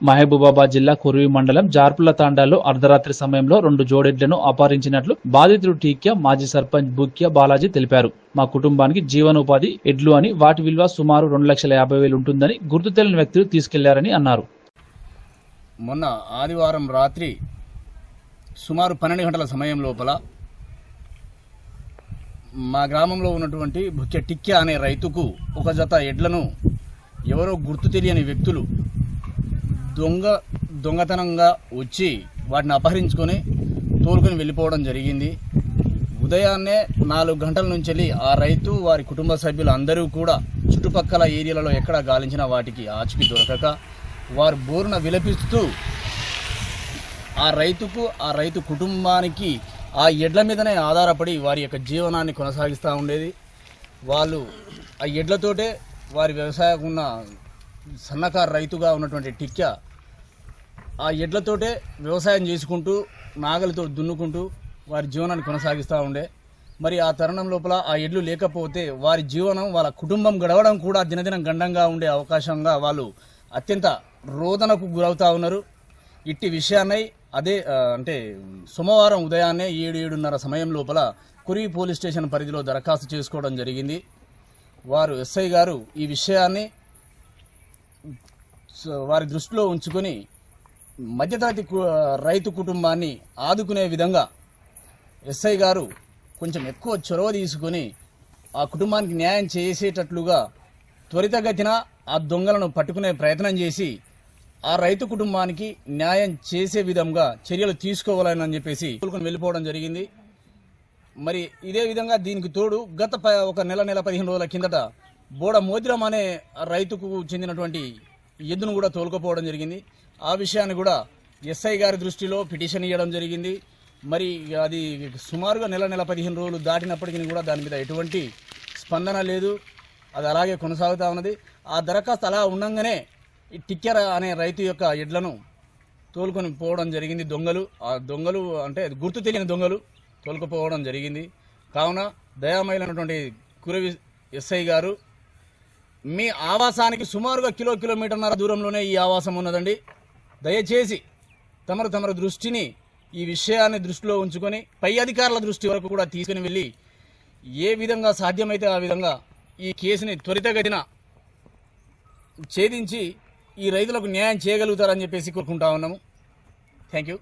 మహబూబాబాద్ జిల్లా కురువి మండలం జార్పుల తాండాలో అర్ధరాత్రి సమయంలో రెండు జోడెడ్లను అపహరించినట్లు బాధితుడు టీక్య మాజీ సర్పంచ్ బుక్య బాలాజీ తెలిపారు. మా కుటుంబానికి జీవనోపాధి ఎడ్లు అని వాటి విలువ సుమారు రెండు లక్షల యాభై వేలు ఉంటుందని గుర్తు తెలియని వ్యక్తులు తీసుకెళ్ళారని అన్నారు. మొన్న ఆదివారం రాత్రి సుమారు పన్నెండు గంటల సమయం లోపల మా గ్రామంలో ఉన్నటువంటి బుక్య టిక్య అనే రైతుకు ఒక జత ఎడ్లను ఎవరో గుర్తు తెలియని వ్యక్తులు దొంగ దొంగతనంగా వచ్చి వాటిని అపహరించుకొని తోలుకొని వెళ్ళిపోవడం జరిగింది. ఉదయాన్నే నాలుగు గంటల నుంచి వెళ్ళి ఆ రైతు వారి కుటుంబ సభ్యులు అందరూ కూడా చుట్టుపక్కల ఏరియాలలో ఎక్కడ గాలించిన వాటికి ఆచికి దొరకక వారు బోరున విలపిస్తూ ఆ రైతుకు ఆ రైతు కుటుంబానికి ఆ ఎడ్ల మీదనే ఆధారపడి వారి యొక్క జీవనాన్ని కొనసాగిస్తూ ఉండేది. వాళ్ళు ఆ ఎడ్లతోటే వారి వ్యవసాయం ఉన్న సన్నకారు రైతుగా ఉన్నటువంటి టిక్య ఆ ఎడ్లతోటే వ్యవసాయం చేసుకుంటూ నాగలితో దున్నుకుంటూ వారి జీవనాన్ని కొనసాగిస్తూ ఉండే. మరి ఆ తరుణం లోపల ఆ ఎడ్లు లేకపోతే వారి జీవనం వాళ్ళ కుటుంబం గడవడం కూడా దినదినం గండంగా ఉండే అవకాశంగా వాళ్ళు అత్యంత రోదనకు గురవుతూ ఉన్నారు. ఇట్టి విషయాన్నై అదే అంటే సోమవారం ఉదయాన్నే ఏడు ఏడున్నర సమయం లోపల కురివి పోలీస్ స్టేషన్ పరిధిలో దరఖాస్తు చేసుకోవడం జరిగింది. వారు ఎస్ఐ గారు ఈ విషయాన్ని వారి దృష్టిలో ఉంచుకొని మధ్యతరగతి కు- రైతు కుటుంబాన్ని ఆదుకునే విధంగా ఎస్ఐ గారు కొంచెం ఎక్కువ చొరవ తీసుకొని ఆ కుటుంబానికి న్యాయం చేసేటట్లుగా త్వరితగతిన ఆ దొంగలను పట్టుకునే ప్రయత్నం చేసి ఆ రైతు కుటుంబానికి న్యాయం చేసే విధంగా చర్యలు తీసుకోవాలని చెప్పేసి కోలుకొని వెళ్ళిపోవడం జరిగింది. మరి ఇదే విధంగా దీనికి తోడు గత ప- ఒక నెల నెల పదిహేను రోజుల కిందట బోడ మోదిరం అనే రైతుకు చెందినటువంటి ఎద్దును కూడా తోలుకపోవడం జరిగింది. ఆ విషయాన్ని కూడా ఎస్ఐ గారి దృష్టిలో పిటిషన్ ఇవ్వడం జరిగింది. మరి అది సుమారుగా నెల నెల పదిహేను రోజులు దాటినప్పటికీ కూడా దాని మీద ఎటువంటి స్పందన లేదు. అది అలాగే కొనసాగుతూ ఉన్నది. ఆ దరఖాస్తు అలా ఉండంగానే ఈ టిక్కెర అనే రైతు యొక్క ఎడ్లను తోలుకొని పోవడం జరిగింది దొంగలు. ఆ దొంగలు అంటే గుర్తు తెలియని దొంగలు తోలుకుపోవడం జరిగింది. కావున దయామయులైనటువంటి కురవి ఎస్ఐ గారు మీ ఆవాసానికి సుమారుగా కిలో కిలోమీటర్న్నర దూరంలోనే ఈ ఆవాసం ఉన్నదండి. దయచేసి తమరు తమరు దృష్టిని ఈ విషయాన్ని దృష్టిలో ఉంచుకొని పై అధికారుల దృష్టి వరకు కూడా తీసుకుని వెళ్ళి ఏ విధంగా సాధ్యమైతే ఆ విధంగా ఈ కేసుని త్వరితగతిన ఛేదించి ఈ రైతులకు న్యాయం చేయగలుగుతారని చెప్పేసి కోరుకుంటా ఉన్నాము. Thank you